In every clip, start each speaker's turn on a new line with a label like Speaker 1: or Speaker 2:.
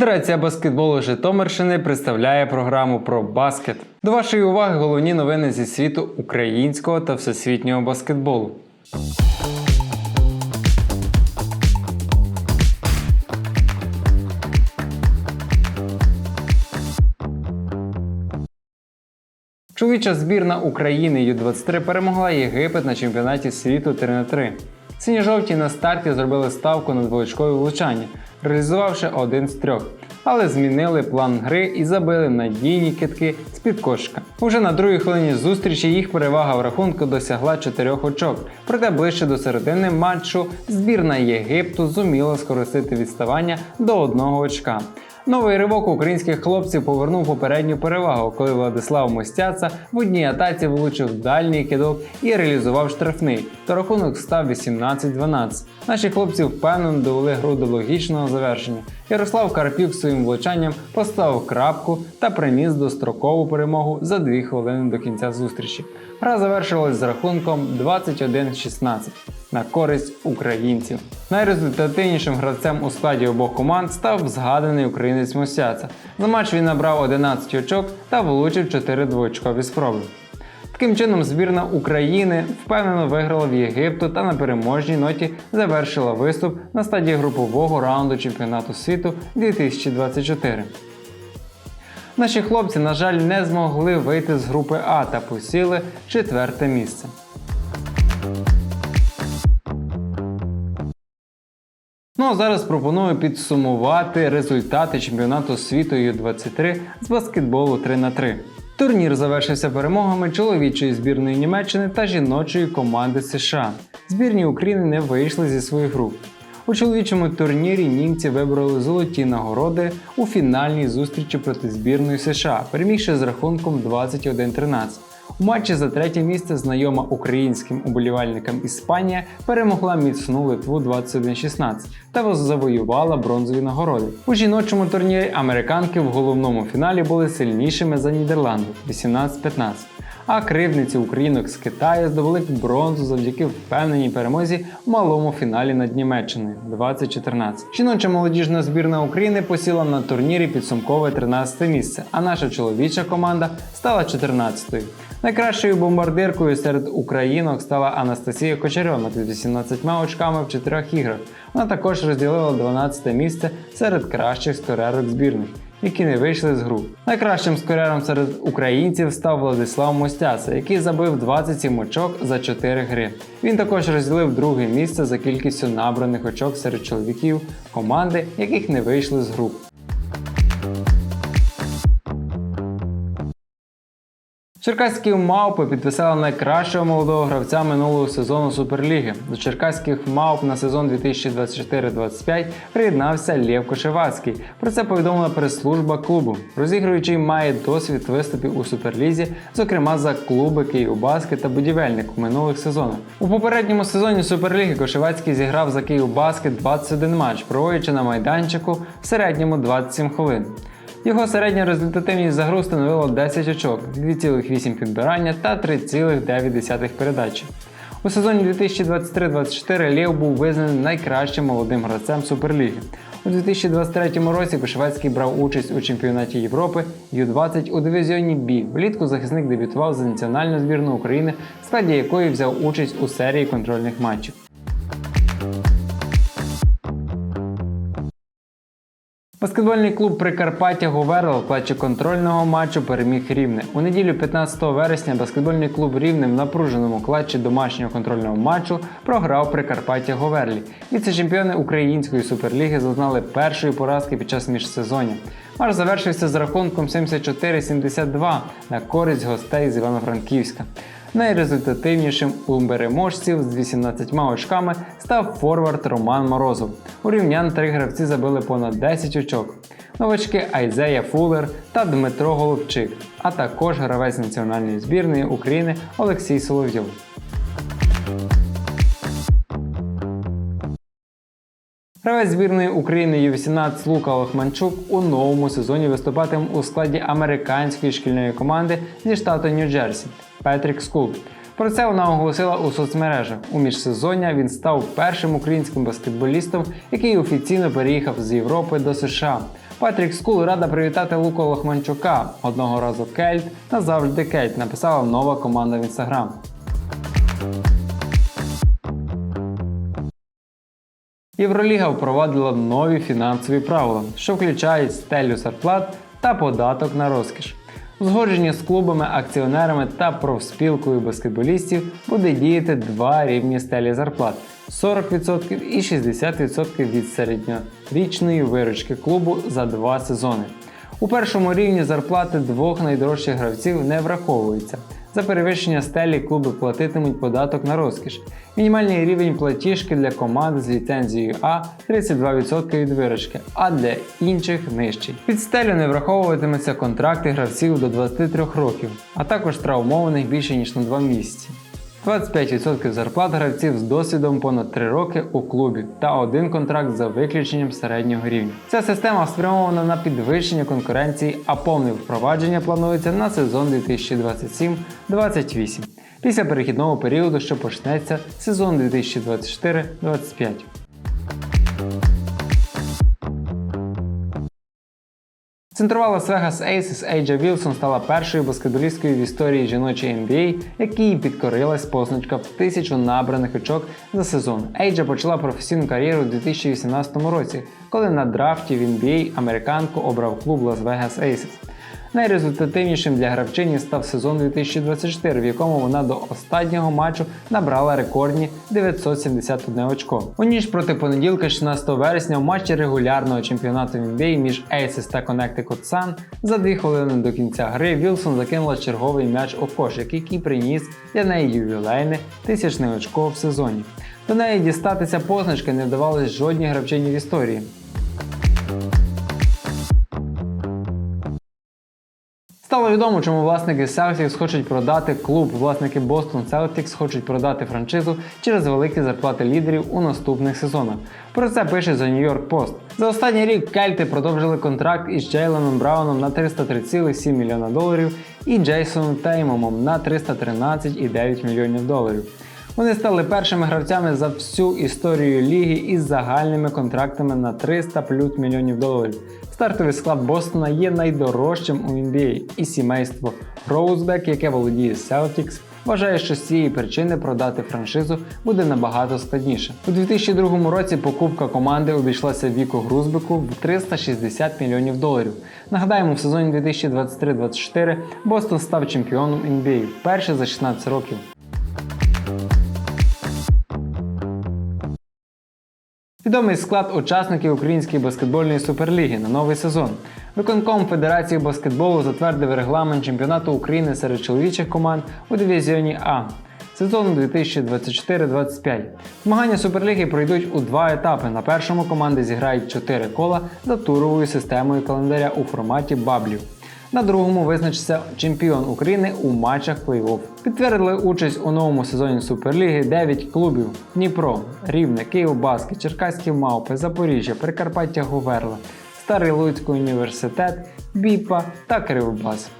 Speaker 1: Федерація баскетболу Житомирщини представляє програму про баскет. До вашої уваги головні новини зі світу українського та всесвітнього баскетболу. Чоловіча збірна України Ю-23 перемогла Єгипет на чемпіонаті світу 3 на 3 Сині-жовті на старті зробили ставку на двоочкове влучання, реалізувавши один з трьох, але змінили план гри і забили надійні китки з-під кошика. Уже на другій хвилині зустрічі їх перевага в рахунку досягла 4 очок. Проте ближче до середини матчу збірна Єгипту зуміла скористати відставання до одного очка. Новий ривок українських хлопців повернув попередню перевагу, коли Владислав Мостяца в одній атаці влучив дальній кидок і реалізував штрафний, то рахунок став 18-12. Наші хлопці впевнено довели гру до логічного завершення. Ярослав Карпюк своїм влучанням поставив крапку та приніс дострокову перемогу за 2 хвилини до кінця зустрічі. Гра завершилась з рахунком 21-16 на користь українців. Найрезультативнішим гравцем у складі обох команд став згаданий українець Мосяца. За матч він набрав 11 очок та влучив 4 двоочкові спроби. Таким чином, збірна України впевнено виграла в Єгипту та на переможній ноті завершила виступ на стадії групового раунду чемпіонату світу 2024. Наші хлопці, на жаль, не змогли вийти з групи А та посіли четверте місце. Ну а зараз пропоную підсумувати результати чемпіонату світу Ю-23 з баскетболу 3 на 3 Турнір завершився перемогами чоловічої збірної Німеччини та жіночої команди США. Збірні України не вийшли зі своїх груп. У чоловічому турнірі німці вибрали золоті нагороди у фінальній зустрічі проти збірної США, перемігши з рахунком 21-13. У матчі за третє місце знайома українським уболівальникам Іспанія перемогла міцну Литву 21-16 та завоювала бронзові нагороди. У жіночому турнірі американки в головному фіналі були сильнішими за Нідерланди 18-15. А кривниці українок з Китаю здобули бронзу завдяки впевненій перемозі в малому фіналі над Німеччиною 2014. Жіноча молодіжна збірна України посіла на турнірі підсумкове 13 місце, а наша чоловіча команда стала 14-ю. Найкращою бомбардиркою серед українок стала Анастасія Кочарьова з 18 очками в 4 іграх. Вона також розділила 12 місце серед кращих скорерок збірних, які не вийшли з гру. Найкращим скорером серед українців став Владислав Мостяса, який забив 27 очок за 4 гри. Він також розділив друге місце за кількістю набраних очок серед чоловіків команди, яких не вийшли з груп. Черкаські мавпи підписали найкращого молодого гравця минулого сезону Суперліги. До черкаських мавп на сезон 2024-25 приєднався Лєв Кошевацький. Про це повідомила прес-служба клубу. Розігруючий має досвід виступів у суперлізі, зокрема за клуби Київбаскет та Будівельник у минулих сезонах. У попередньому сезоні Суперліги Кошевацький зіграв за Київбаскет 21 матч, проводячи на майданчику в середньому 27 хвилин. Його середня результативність за гру становила 10 очок, 2,8 підбирання та 3,9 передачі. У сезоні 2023-24 Лєв був визнаний найкращим молодим гравцем Суперліги. У 2023 році Кошевецький брав участь у чемпіонаті Європи Ю-20 у дивізіоні Бі. Влітку захисник дебютував за національну збірну України, складі якої взяв участь у серії контрольних матчів. Баскетбольний клуб Прикарпаття Говерла в клатчі контрольного матчу переміг Рівне. У неділю 15 вересня баскетбольний клуб Рівне в напруженому клатчі домашнього контрольного матчу програв Прикарпаття Говерлі. Віце-чемпіони української суперліги зазнали першої поразки під час міжсезоння. Матч завершився з рахунком 74-72 на користь гостей з Івано-Франківська. Найрезультативнішим у переможців з 18 очками став форвард Роман Морозов. У рівнян три гравці забили понад 10 очок. Новачки Айзея Фулер та Дмитро Голубчик, а також гравець національної збірної України Олексій Соловйов. Гравець збірної України Ю-18 Лука Лохманчук у новому сезоні виступатиме у складі американської шкільної команди зі штату Нью-Джерсі Петрік Скул. Про це вона оголосила у соцмережах. У міжсезоння він став першим українським баскетболістом, який офіційно переїхав з Європи до США. Патрік Скул рада привітати Луку Лохманчука. Одного разу Кельт назавжди Кельт, написала нова команда в інстаграм. Євроліга впровадила нові фінансові правила, що включають стелю зарплат та податок на розкіш. Узгодження з клубами, акціонерами та профспілкою баскетболістів буде діяти два рівні стелі зарплат 40% і 60% від середньорічної виручки клубу за два сезони. У першому рівні зарплати двох найдорожчих гравців не враховуються. За перевищення стелі клуби платитимуть податок на розкіш. Мінімальний рівень платіжки для команд з ліцензією А 32% від виручки, а для інших нижчий. Під стелю не враховуватимуться контракти гравців до 23 років, а також травмованих більше ніж на 2 місяці. 25% зарплат гравців з досвідом понад 3 роки у клубі та один контракт за виключенням середнього рівня. Ця система спрямована на підвищення конкуренції, а повне впровадження планується на сезон 2027-28 після перехідного періоду, що почнеться сезон 2024-25. Центрова Лас-Вегас Aces Ейджа Вілсон стала першою баскетболісткою в історії жіночої NBA, якій підкорилась позначка в тисячу набраних очок за сезон. Ейджа почала професійну кар'єру у 2018 році, коли на драфті в NBA американку обрав клуб Las-Vegas Aces. Найрезультативнішим для гравчині став сезон 2024, в якому вона до останнього матчу набрала рекордні 971 очко. У ніч проти понеділка, 16 вересня, у матчі регулярного чемпіонату NBA між Aces та Connecticut Sun за 2 хвилини до кінця гри Вілсон закинула черговий м'яч у кошик, який приніс для неї ювілейне тисячне очко в сезоні. До неї дістатися позначки не вдавалось жодній гравчині в історії. Стало відомо, чому власники Celtics хочуть продати клуб. Власники Boston Celtics хочуть продати франшизу через великі зарплати лідерів у наступних сезонах. Про це пише The New York Post. За останній рік Кельти продовжили контракт із Джейленом Брауном на 303,7 мільйона доларів і Джейсоном Теймомом на 313,9 мільйонів доларів. Вони стали першими гравцями за всю історію ліги із загальними контрактами на 300 плюс мільйонів доларів. Стартовий склад Бостона є найдорожчим у NBA, і сімейство Роузбек, яке володіє Celtics, вважає, що з цієї причини продати франшизу буде набагато складніше. У 2002 році покупка команди обійшлася Віку Грузбеку в 360 мільйонів доларів. Нагадаємо, в сезоні 2023-2024 Бостон став чемпіоном NBA вперше за 16 років. Відомий склад учасників Української баскетбольної суперліги на новий сезон. Виконком Федерації баскетболу затвердив регламент чемпіонату України серед чоловічих команд у дивізіоні А сезону 2024-25. Змагання Суперліги пройдуть у два етапи. На першому команди зіграють 4 кола за туровою системою календаря у форматі баблів. На другому визначиться чемпіон України у матчах плей-офф. Підтвердили участь у новому сезоні Суперліги 9 клубів: Дніпро, Рівне, Київбаски, Черкаські Мавпи, Запоріжжя, Прикарпаття Говерла, Старий Луцький університет, Біпа та Кривбас.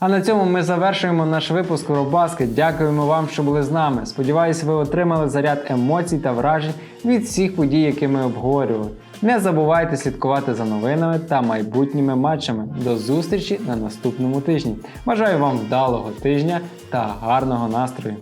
Speaker 1: А на цьому ми завершуємо наш випуск Робаскет. Дякуємо вам, що були з нами. Сподіваюся, ви отримали заряд емоцій та вражень від всіх подій, які ми обговорювали. Не забувайте слідкувати за новинами та майбутніми матчами. До зустрічі на наступному тижні. Бажаю вам вдалого тижня та гарного настрою!